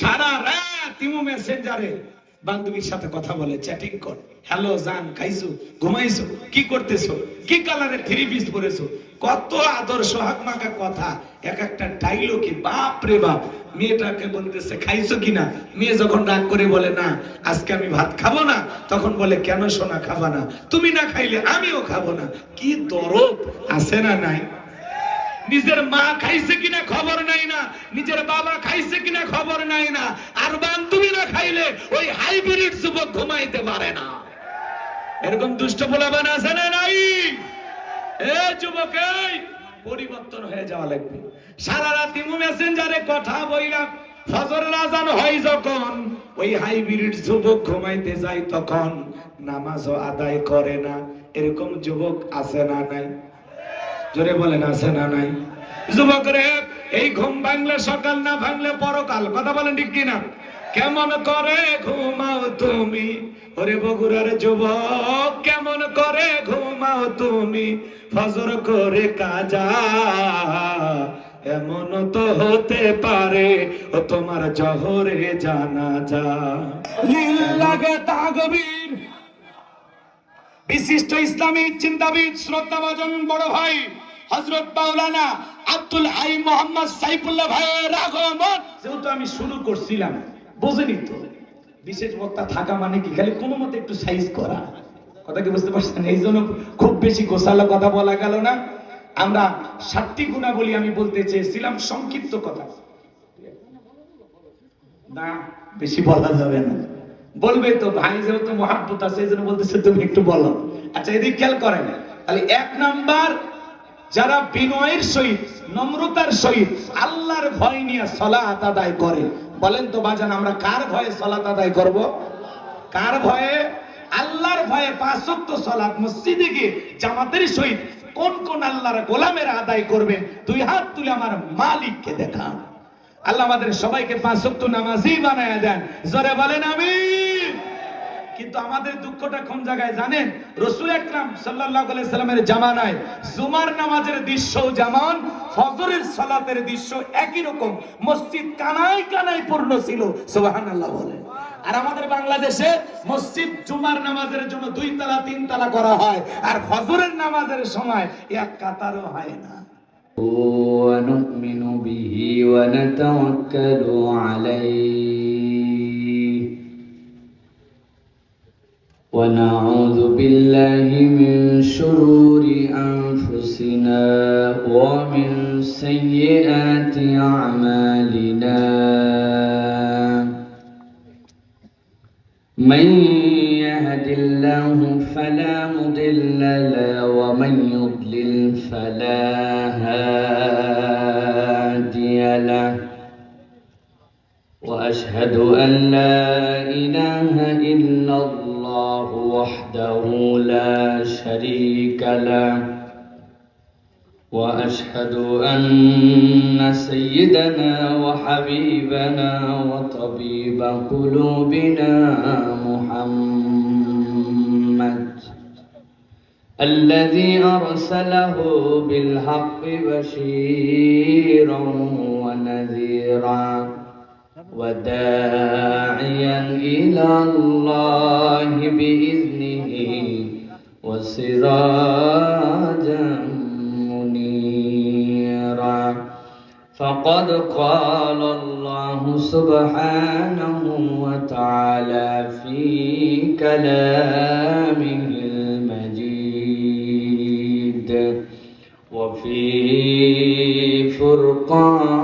সারা রাত ইমো মেসেঞ্জারে বান্ধবীর সাথে কথা বলে চ্যাটিং কর। হ্যালো, জান, খাইছো, ঘুমাইছো, কি করতেছো? কি কালারে থ্রি পিস পরেছো? কত আদর সোহাগ মাখা কথা। এক একটা ডাইলগে বাপ রে বাপ। মেয়েটাকে বলতেছে, খাইছো কিনা? মেয়ে যখন রাগ করে বলে, না, আজকে আমি ভাত খাব না। তখন বলে, কেন সোনা খাবা না? তুমি না খাইলে আমিও খাব না। কি দরদ, আছে না নাই? নিজের মা খাইছে কিনা খবর নাই না, নিজের বাবা খাইছে কিনা খবর নাই না, আর বান্ধবী না খাইলে ওই হাইব্রিড যুবক ঘুমাইতে পারে না। এরকম দুষ্ট পোলাবান আছে না নাই? এ যুবক পরিবর্তন হয়ে যাওয়া লাগবে। সারা রাত ইমু মেসেঞ্জারে কথা বইলাম ফজরের আজান হয় যখন, ওই হাইব্রিড যুবক ঘুমাইতে যায় তখন নামাজও আদায় করে না। এরকম যুবক আছে না নাই? জোরে বলেন, আছে না নাই? যুবক রে, এই ঘুম ভাঙলে সকাল না ভাঙলে পরকাল, কথা বলেন ঠিক কিনা? কেমন করে ঘুমাও তুমি? ওরে বগুড়ার যুবক, কেমন করে ঘুমাও তুমি? ফজর করে কাজা, এমন তো হতে পারে, ও তোমার জহরে জানা যা নীল লাগে তাগবীর। বিশিষ্ট ইসলামী চিন্তাবিদ, শ্রদ্ধাভাজন বড় ভাই হজরত মাওলানা আব্দুল হাই মোহাম্মদ সাইফুল্লাহ ভাইয়ের আগমন। যেহেতু আমি শুরু করছিলাম, বোঝেনি তো। বিশেষ বক্তা থাকা মানে কি? খালি কোনো মতে একটু সাইজ করা। কথা কি বুঝতে পারছেন? এই জন্য খুব বেশি গোসালো কথা বলা গেল না। আমরা ষাটটি গুণাবলী আমি বলতে চেয়েছিলাম, সংক্ষিপ্ত কথা। না, বেশি বলা যাবে না। বলবে তো, ভাই যেহেতু মহাব্বত আছে, এই জন্য বলতেছে, তুমি একটু বলো। আচ্ছা এদিক খেয়াল করেন। তাহলে এক নাম্বার যারা বিনয়ের সহিত, নম্রতার সহিত আল্লাহর ভয় নিয়ে সলাত আদায় করে। বলেন তো বাজান, আমরা কার ভয়ে সলাত আদায় করব? কার ভয়ে? আল্লাহর ভয়ে পাঁচক্ত সলাত মসজিদে গিয়ে জামাতের সহিত কোন কোন আল্লাহর গোলামের আদায় করবেন, দুই হাত তুলে আমার মালিককে দেখান। আল্লাহ আমাদের সবাইকে পাঁচ ওয়াক্ত নামাজি বানায় দেন। জোরে বলেন আমি কিন্তু আমাদের দুঃখটা কোন জায়গায় জানেন রসুল আকরাম সাল্লাল্লাহু আলাইহি সাল্লামের জামানায় জুমার নামাজের দৃশ্য যেমন ফজরের সালাতের দৃশ্য একই রকম মসজিদ কানায় কানায় পূর্ণ ছিল সুবহানাল্লাহ বলে আর আমাদের বাংলাদেশে মসজিদ জুমার নামাজের জন্য দুই তালা তিন তালা করা হয় আর ফজরের নামাজের সময় এক কাতারও হয় না ونؤمن به ونتوكل عليه ونعوذ بالله من شرور أنفسنا ومن سيئات أعمالنا. من يهد الله فلا مضل له ومن يضلل فلا هادي له. وأشهد أن لا إله إلا الله وحده لا شريك له. وأشهد أن سيدنا وحبيبنا وطبيب قلوبنا محمد الذي أرسله بالحق بشيرا ونذيرا. وداعيا إلى الله بإذنه وسراجا منيرا. فقد قال الله سبحانه وتعالى في كلامه المجيد. وفي فرقان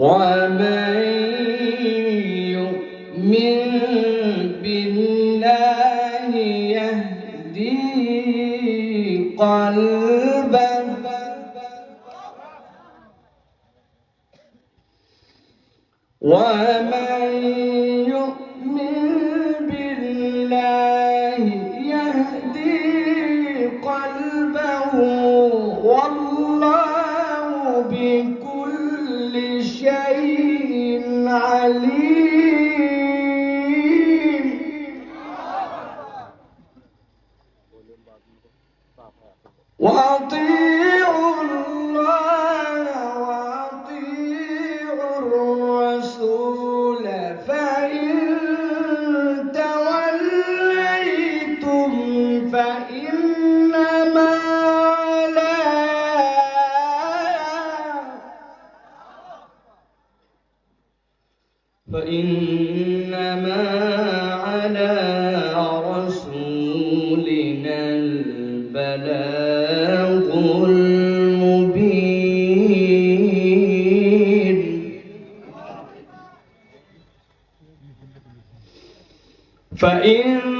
ومن يؤمن بالله يهدي قلبه ومن فإنما على رسولنا البلاغ المبين. فإن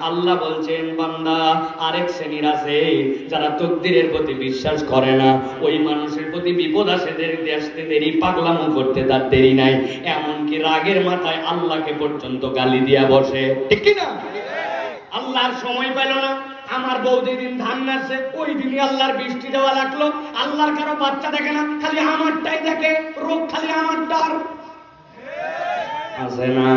আল্লাহ বলছেন, বান্দা, আরেক শ্রেণির আছে যারা তকদিরের প্রতি বিশ্বাস করে না। ওই মানুষের প্রতি বিপদ আসে, দেরি করতে তার দেরি নাই। এমনকি রাগের মাথায় আল্লাহকে পর্যন্ত গালি দিয়া বসে। ঠিক কিনা? আল্লাহর সময় পেল না। আমার বউ যেদিন ধান নাড়ছে, ওই দিনই আল্লাহর বৃষ্টি দেওয়া লাগল। আল্লাহর কারও বাচ্চা দেখে না, খালি আমারটাই দেখে। রোগ খালি আমারটা আছে না?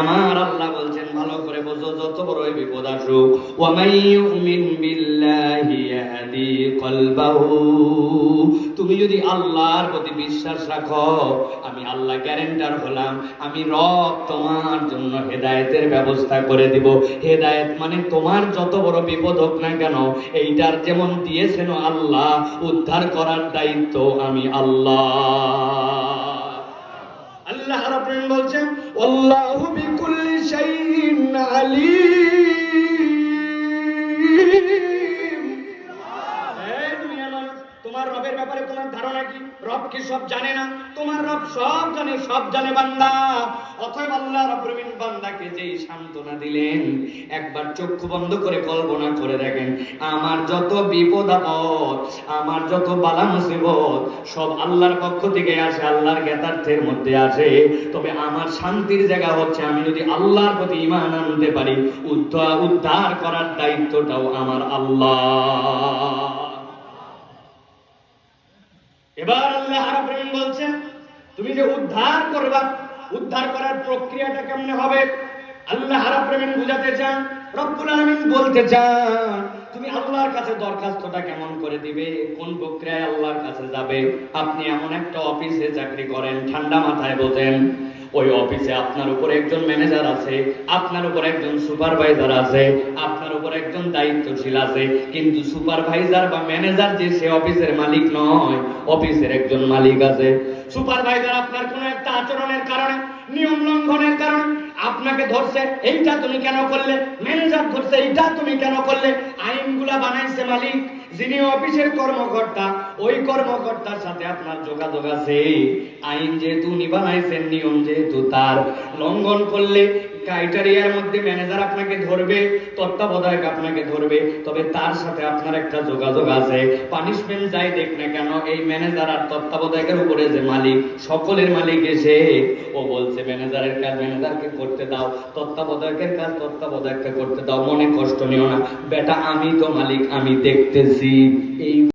আমার আল্লাহ বলছেন, ভালো করে বোঝো, যত বড় বিপদ আসুক ওয়ামাই ইউমিন বিল্লাহি ইয়াহদি কলবাহু। তুমি যদি আল্লাহর প্রতি বিশ্বাস রাখো, আমি আল্লাহ গ্যারেন্টার হলাম, আমি রব তোমার জন্য হেদায়েতের ব্যবস্থা করে দিব। হেদায়েত মানে তোমার যত বড় বিপদ হোক না কেন, এইটার যেমন দিয়েছেন আল্লাহ, উদ্ধার করার দায়িত্ব আমি আল্লাহ। আল্লাহ রাব্বুল বলছেন আল্লাহু বিকুল্লি আলীম। তোমার রবের ব্যাপারে তোমার ধারণা কি? রব কি সব জানে না? তোমার রব সব জানে সব জানে বান্দা। অতএব আল্লাহ আলামিন বান্দাকে যেই সান্ত্বনা দিলেন, একবার চক্ষু বন্ধ করে কল্পনা করে দেখেন, আমার যত বিপদ আপদ, আমার যত বালা মুসিবত, সব আল্লাহর পক্ষ থেকে আসে, আল্লাহর জ্ঞাতার্থের মধ্যে আসে। তবে আমার শান্তির জায়গা হচ্ছে, আমি যদি আল্লাহর প্রতি ঈমান আনতে পারি উদ্ধার করার দায়িত্বটাও আমার আল্লাহ। এবার আল্লাহ আরবিন বলছেন, তুমি যে উদ্ধার করবা, উদ্ধার করার প্রক্রিয়াটা কেমনে হবে? আল্লাহ আরবিন বুঝাতে চান, রব্বুল আলামিন বলতে চান তুমি আল্লাহর কাছে দরখাস্তটা কেমন করে দিবে? কোন প্রক্রিয়ায় আল্লাহর কাছে যাবে? আপনি এমন একটা অফিসে চাকরি করেন, ঠান্ডা মাথায় বোঝেন। ওই অফিসে আপনার উপর একজন ম্যানেজার আছে, আপনার উপর একজন সুপারভাইজার আছে, আপনার উপর একজন দায়িত্বশীল আছে। কিন্তু সুপারভাইজার বা ম্যানেজার যে সে অফিসের মালিক নয়, অফিসের একজন মালিক আছে। সুপারভাইজার আপনার কোনো একটা আচরণের কারণে, নিয়ম লঙ্ঘনের কারণে আপনাকে ধরছে, এইটা তুমি কেন করলে? ম্যানেজার ধরছে, এইটা তুমি কেন করলে? আইনগুলা বানাইছে মালিক, যিনি অফিসের কর্মকর্তা, ওই কর্মকর্তার সাথে আপনার যোগাযোগ আছে। আইন যেহেতু উনি বানাইছেন, নিয়ম যেহেতু তার, লঙ্ঘন করলে ক্রাইটেরিয়ার মধ্যে ম্যানেজার আপনাকে ধরবে, তত্ত্বাবধায়ক আপনাকে ধরবে, তবে তার সাথে আপনার একটা যোগাযোগ আছে। পানিশমেন্ট যাই দেখ না কেন, এই ম্যানেজার আর তত্ত্বাবধায়কের উপরে যে মালিক, সকলের মালিক এসে, ও বলছে ম্যানেজারের কাজ ম্যানেজারকে করতে দাও, তত্ত্বাবধায়কের কাজ তত্ত্বাবধায়ককে করতে দাও, মনে কষ্ট নিও না। বেটা, আমি তো মালিক, আমি দেখতেছি। এই